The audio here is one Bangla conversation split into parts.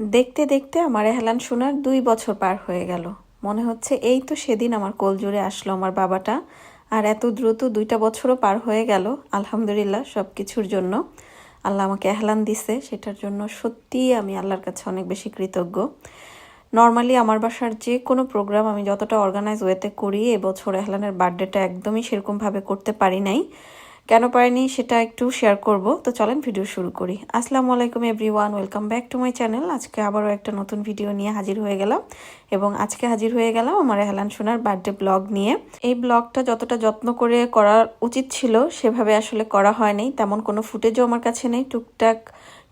দেখতে দেখতে আমার এহলান শোনার দুই বছর পার হয়ে গেল। মনে হচ্ছে এই তো সেদিন আমার কোল জুড়ে আসলো আমার বাবাটা। আর এত দ্রুত দুইটা বছরও পার হয়ে গেল, আলহামদুলিল্লাহ সব কিছুর জন্য। আল্লাহ আমাকে এহলান দিছে, সেটার জন্য সত্যিই আমি আল্লাহর কাছে অনেক বেশি কৃতজ্ঞ। নর্মালি আমার বাসার যে কোনো প্রোগ্রাম আমি যতটা অর্গানাইজ ওয়েতে করি, এবছর এহলানের বার্থডেটা একদমই সেরকমভাবে করতে পারি নাই। কেন পারেনি সেটা একটু শেয়ার করব। তো চলেন ভিডিও শুরু করি। আসসালামু আলাইকুম everyone welcome back to my channel আজকে আবারও একটা নতুন ভিডিও নিয়ে হাজির হয়ে গেলাম এবং আজকে হাজির হয়ে গেলাম আমার হেলান সোনার বার্থডে ব্লগ নিয়ে। এই ব্লগটা যতটা যত্ন করে করা উচিত ছিল, সেভাবে আসলে করা হয়নি। তেমন কোনো ফুটেজও আমার কাছে নেই। টুকটাক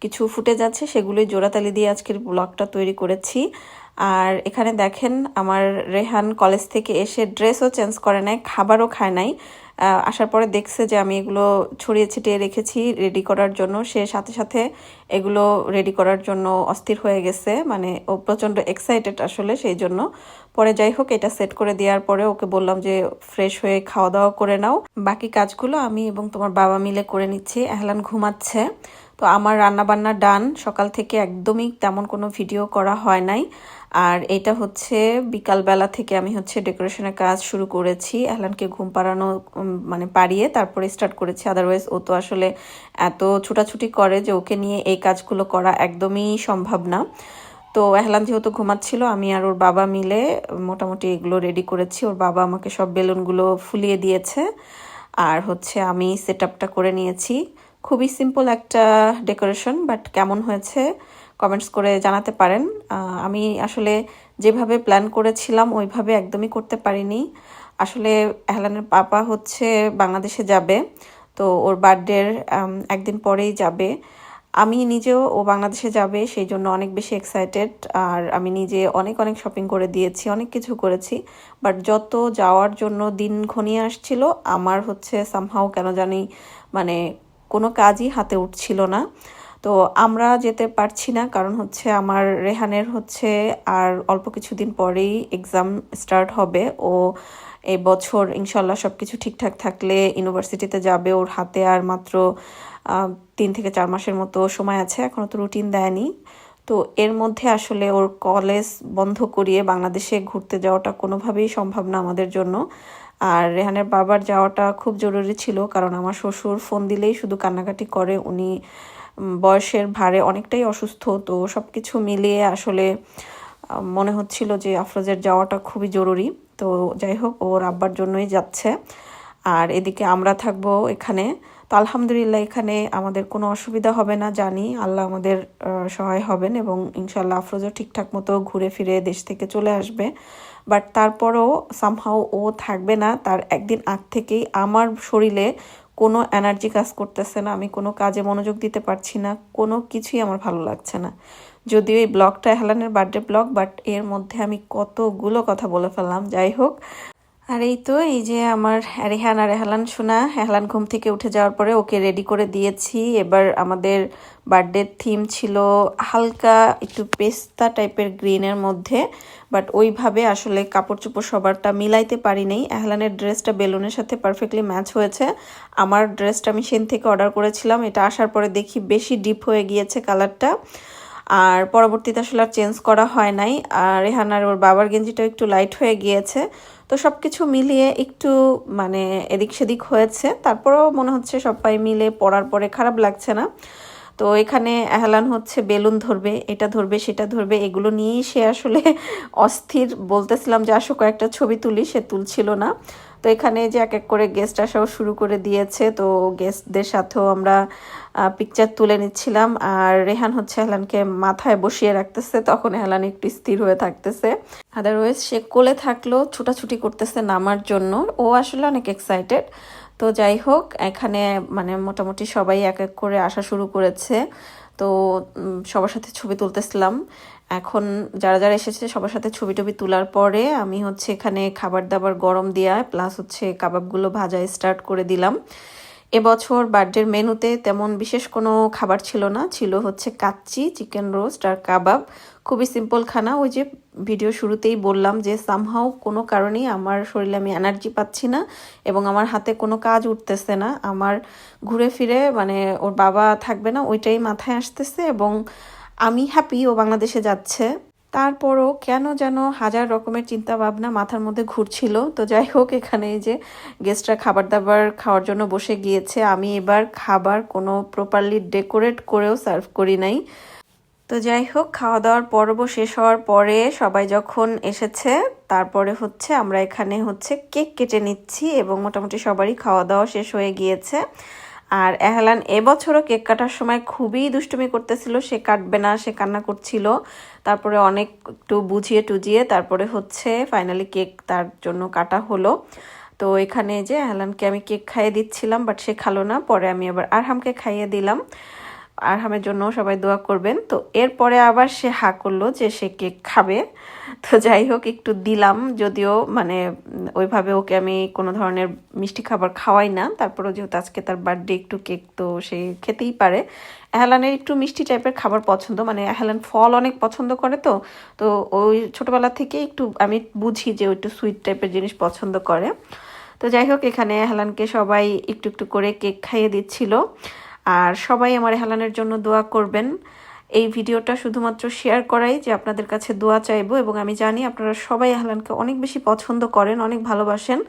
কিছু ফুটেজ আছে, সেগুলোই জোড়াতালি দিয়ে আজকের ব্লগটা তৈরি করেছি। আর এখানে দেখেন, আমার রেহান কলেজ থেকে এসে ড্রেসও চেঞ্জ করে নেয় খাবারও খায় নাই। আসার পরে দেখছে যে আমি এগুলো ছড়িয়ে ছিটিয়ে রেখেছি রেডি করার জন্য। সে সাথে সাথে এগুলো রেডি করার জন্য অস্থির হয়ে গেছে মানে ও প্রচণ্ড এক্সাইটেড আসলে সেই জন্য। পরে যাই হোক, এটা সেট করে দেওয়ার পরে ওকে বললাম যে ফ্রেশ হয়ে খাওয়া দাওয়া করে নাও। বাকি কাজগুলো আমি এবং তোমার বাবা মিলে করে নিচ্ছি। এহলান ঘুমাচ্ছে। তো আমার রান্নাবান্না ডান। সকাল থেকে একদমই তেমন কোনো ভিডিও করা হয় নাই। আর এটা হচ্ছে বিকালবেলা থেকে আমি হচ্ছে ডেকোরেশনের কাজ শুরু করেছি। এহলানকে ঘুম পাড়ানো মানে পাড়িয়ে তারপরে স্টার্ট করেছি। আদারওয়াইজ ও তো আসলে এত ছুটাছুটি করে যে ওকে নিয়ে এই কাজগুলো করা একদমই সম্ভব না। তো এহলান যেহেতু ঘুমাচ্ছিল, আমি আর ওর বাবা মিলে মোটামুটি এগুলো রেডি করেছি। ওর বাবা আমাকে সব বেলুনগুলো ফুলিয়ে দিয়েছে। আর হচ্ছে আমি সেট করে নিয়েছি। খুবই সিম্পল একটা ডেকোরেশন বাট কেমন হয়েছে কমেন্টস করে জানাতে পারেন। আমি আসলে যেভাবে প্ল্যান করেছিলাম, ওইভাবে একদমই করতে পারিনি। আসলে এহলানের পাপা হচ্ছে বাংলাদেশে যাবে, তো ওর বার্থডের একদিন পরেই যাবে। আমি নিজেও ও বাংলাদেশে যাবে, সেই জন্য অনেক বেশি এক্সাইটেড আর আমি নিজে অনেক অনেক শপিং করে দিয়েছি, অনেক কিছু করেছি। বাট যত যাওয়ার জন্য দিন ঘনিয়ে আসছিল, আমার হচ্ছে সামহাও কেন জানি মানে কোনো কাজই হাতে উঠছিল না। তো আমরা যেতে পারছি না, কারণ হচ্ছে আমার রেহানের হচ্ছে আর অল্প কিছুদিন পরেই এক্সাম স্টার্ট হবে। ও এই বছর ইনশাল্লাহ সব কিছু ঠিকঠাক থাকলে ইউনিভার্সিটিতে যাবে। ওর হাতে আর মাত্র তিন থেকে চার মাসের মতো সময় আছে। এখনও তো রুটিন দেয়নি। তো এর মধ্যে আসলে ওর কলেজ বন্ধ করিয়ে বাংলাদেশে ঘুরতে যাওয়াটা কোনোভাবেই সম্ভব না আমাদের জন্য। আর রেহানের বাবার যাওয়াটা খুব জরুরি ছিল, কারণ আমার শ্বশুর ফোন দিলেই শুধু কান্নাকাটি করে। উনি বয়সের ভারে অনেকটাই অসুস্থ, তো সব কিছু মিলিয়ে আসলে মনে হচ্ছিল যে আফরোজের যাওয়াটা খুবই জরুরি। তো যাই হোক, ওর আব্বার জন্যই যাচ্ছে। আর এদিকে আমরা থাকব এখানে। তো আলহামদুলিল্লাহ এখানে আমাদের কোনো অসুবিধা হবে না, জানি। আল্লাহ আমাদের সহায় হবেন এবং ইনশাল্লাহ আফরোজও ঠিকঠাক মতো ঘুরে ফিরে দেশ থেকে চলে আসবে। বাট তারপরও সামহাও ও থাকবে না। তার একদিন আগ থেকেই আমার শরীরে কোনো এনার্জি কাজ করতেছে না। আমি কোনো কাজে মনোযোগ দিতে পারছি না। কোনো কিছুই আমার ভালো লাগছে না। যদিও এই ব্লগটা হেলানের বার্থডে ব্লগ, বাট এর মধ্যে আমি কতগুলো কথা বলে ফেললাম। যাই হোক আর এই তো, এই যে আমার রেহান আর এহলান শোনা এহলান ঘুম থেকে উঠে যাওয়ার পরে ওকে রেডি করে দিয়েছি। এবার আমাদের বার্থডে থিম ছিল হালকা একটু পেস্তা টাইপের গ্রিনের মধ্যে বাট ওইভাবে আসলে কাপড় চোপড় সবারটা মিলাইতে পারি নেই এহলানের ড্রেসটা বেলুনের সাথে পারফেক্টলি ম্যাচ হয়েছে। আমার ড্রেসটা আমি সেন থেকে অর্ডার করেছিলাম। এটা আসার পরে দেখি বেশি ডিপ হয়ে গিয়েছে কালারটা আর পরবর্তীতে আসলে আর চেঞ্জ করা হয় নাই। আর রেহানার ওর বাবার গেঞ্জিটাও একটু লাইট হয়ে গিয়েছে। তো সব কিছু মিলিয়ে একটু মানে এদিক সেদিক হয়েছে। তারপরেও মনে হচ্ছে সবাই মিলে পড়ার পরে খারাপ লাগছে না। তো এখানে এহলান হচ্ছে বেলুন ধরবে, এটা ধরবে, সেটা ধরবে, এগুলো নিয়েই সে আসলে অস্থির। বলতেছিলাম যে আসো কয়েকটা ছবি তুলি, সে তুলছিল না। তো এখানে যে এক এক করে গেস্ট আসাও শুরু করে দিয়েছে, তো গেস্টদের সাথেও আমরা পিকচার তুলে নিচ্ছিলাম। আর রেহান হচ্ছে হেলানকে মাথায় বসিয়ে রাখতেছে, তখন হেলান একটু স্থির হয়ে থাকতেছে। আদারওয়াইজ সে কোলে থাকলেও ছুটাছুটি করতেছে নামার জন্য। ও আসলে অনেক এক্সাইটেড তো যাই হোক, এখানে মানে মোটামুটি সবাই এক এক করে আসা শুরু করেছে। তো সবার সাথে ছবি তুলতেছিলাম। এখন যারা যারা এসেছে সবার সাথে ছবি টবি তোলার পরে আমি হচ্ছে এখানে খাবার দাবার গরম দেওয়া প্লাস হচ্ছে কাবাবগুলো ভাজা স্টার্ট করে দিলাম। এবছর বার্থডের মেনুতে তেমন বিশেষ কোনো খাবার ছিল না। ছিল হচ্ছে কাচ্চি, চিকেন রোস্ট আর কাবাব। খুবই সিম্পল খানা। ওই যে ভিডিও শুরুতেই বললাম যে সামহাও কোনো কারণেই আমার শরীরে আমি এনার্জি পাচ্ছি না এবং আমার হাতে কোনো কাজ উঠতেছে না। আমার ঘুরে ফিরে মানে ওর বাবা থাকবে না, ওইটাই মাথায় আসতেছে এবং আমি হ্যাপি ও বাংলাদেশে যাচ্ছে। তারপরও কেন যেন হাজার রকমের চিন্তা ভাবনা মাথার মধ্যে ঘুরছিল। তো যাই হোক, এখানে যে গেস্টরা খাবার দাবার খাওয়ার জন্য বসে গিয়েছে, আমি এবার খাবার কোনো প্রপারলি ডেকোরেট করেও সার্ভ করি নাই। তো যাই হোক খাওয়া দাওয়ার পর্ব শেষ হওয়ার পরে সবাই যখন এসেছে, তারপরে হচ্ছে আমরা এখানে হচ্ছে কেক কেটে নিচ্ছি এবং মোটামুটি সবারই খাওয়া দাওয়া শেষ হয়ে গিয়েছে। আর এহলান এবছরও কেক কাটার সময় খুবই দুষ্টুমি করতেছিল। সে কাটবে না, সে কান্না করছিল। তারপরে অনেক একটু বুঝিয়ে টুজিয়ে তারপরে হচ্ছে ফাইনালি কেক তার জন্য কাটা হলো। তো এখানে যে এহলানকে আমি কেক খাইয়ে দিচ্ছিলাম বাট সে খালো না। পরে আমি আবার আরহামকে খাইয়ে দিলাম। আরহামের জন্য সবাই দোয়া করবেন। তো এরপরে আবার সে হা করল যে সে কেক খাবে। তো যাই হোক, একটু দিলাম। যদিও মানে ওইভাবে ওকে আমি কোনো ধরনের মিষ্টি খাবার খাওয়াই না। তারপরেও যেহেতু আজকে তার বার্থডে, একটু কেক তো সে খেতেই পারে। এহলানের একটু মিষ্টি টাইপের খাবার পছন্দ। মানে এহলান ফল অনেক পছন্দ করে তো। তো ওই ছোটোবেলা থেকে একটু আমি বুঝি যে ও একটু সুইট টাইপের জিনিস পছন্দ করে। তো যাই হোক, এখানে এহলানকে সবাই একটু একটু করে কেক খাইয়ে দিচ্ছিল। আর সবাই আমার হেলানের জন্য দোয়া করবেন। এই ভিডিওটা শুধুমাত্র শেয়ার করাই যে আপনাদের কাছে দোয়া চাইব এবং আমি জানি আপনারা সবাই হেলানকে অনেক বেশি পছন্দ করেন, অনেক ভালোবাসেন।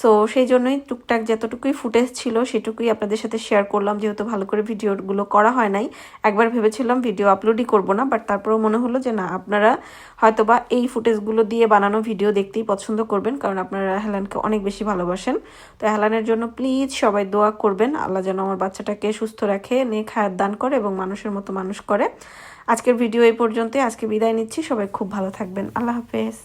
সো সেই জন্যই টুকটাক যতটুকুই ফুটেজ ছিল, সেটুকুই আপনাদের সাথে শেয়ার করলাম। যেহেতু ভালো করে ভিডিওগুলো করা হয় নাই, একবার ভেবেছিলাম ভিডিও আপলোডই করব না বাট তারপরেও মনে হলো যে না, আপনারা হয়তোবা এই ফুটেজগুলো দিয়ে বানানো ভিডিও দেখতেই পছন্দ করবেন, কারণ আপনারা হেলানকে অনেক বেশি ভালোবাসেন। তো হেলানের জন্য প্লিজ সবাই দোয়া করবেন, আল্লাহ যেন আমার বাচ্চাটাকে সুস্থ রাখে, নেক খায়ার দান করে এবং মানুষের মতো মানুষ করে। আজকের ভিডিও এই পর্যন্তই, আজকে বিদায় নিচ্ছি, সবাই খুব ভালো থাকবেন। আল্লাহ হাফেজ।